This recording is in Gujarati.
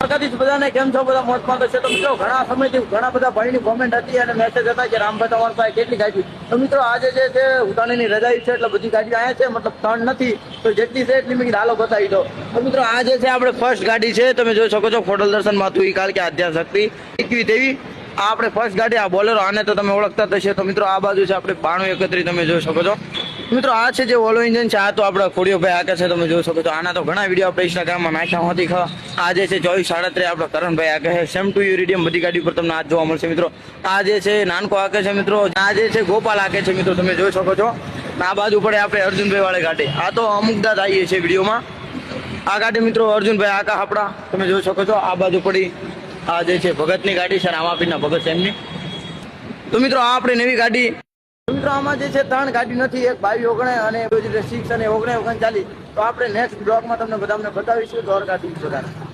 દ્વારકાધીશ બધાને, કેમ છો બધા? મોજમાં તો છે. તો મિત્રો, ઘણા સમયથી ઘણા બધા ભાઈની કોમેન્ટ હતી અને મેસેજ હતા કે રામભાઈ તમારી કેટલી ગાડી તો મિત્રો, આજે જે છે ઉતાણીની રજા છે, એટલે બધી ગાડી અહીંયા છે, મતલબ ત્રણ નથી, તો જેટલી છે એટલી મેં હાલો બતાવી દો તો મિત્રો, આ જે છે આપણે ફર્સ્ટ ગાડી છે, તમે જોઈ શકો છો ફોટલ દર્શન માથું કાલ કે આધ્યા શક્તિ. એકવી તેવી, આ આપણે ફર્સ્ટ ગાડી, આ બોલેરો, આને તો તમે ઓળખતા થશે તો મિત્રો, આ બાજુ છે આપણે બાણું એકત્રી, તમે જોઈ શકો છો. મિત્રો, આ છે જે ઓલો ઇન્જિન છે, આ તો આપણા ખોડિયોભાઈ આકે છે, તમે જોઈ શકો છો. આના તો ઘણા વીડિયો આપણે ઇન્સ્ટાગ્રામમાં નાખ્યા હોતી ખા આ જે છે, ચોવીસ સાડત્રીસ આપણો કરણભાઈ આકે છે. સેમ ટુ યુરિડિયમ બધી ગાડી પર તમને આ જોવા મળશે, મિત્રો. આ જે છે, નાનકો આકે છે, મિત્રો. આ જે છે, ગોપાલ આકે છે, મિત્રો. તમે જોઈ શકો છો. આ બાજુ પડે આપણે અર્જુનભાઈ વાળી ગાડી આ તો અમુક દાદ આવીએ છે વિડીયોમાં. આ ગાડી મિત્રો, અર્જુનભાઈ આકા આપણા. તમે જોઈ શકો છો, આ બાજુ પડી આ જે છે, ભગતની ગાડી છે રામાપીરના ભગત એમની. તો મિત્રો, આ આપણી નવી ગાડી મિત્રો જે છે ત્રણ ગાડી નથી, એક બાવી ઓગણે અને સિક્સ અને ઓગણે ઓગણચાલીસ. તો આપણે નેક્સ્ટ બ્લોકમાં તમને બધાને બતાવીશું, દ્વારકાધીશ બધાને.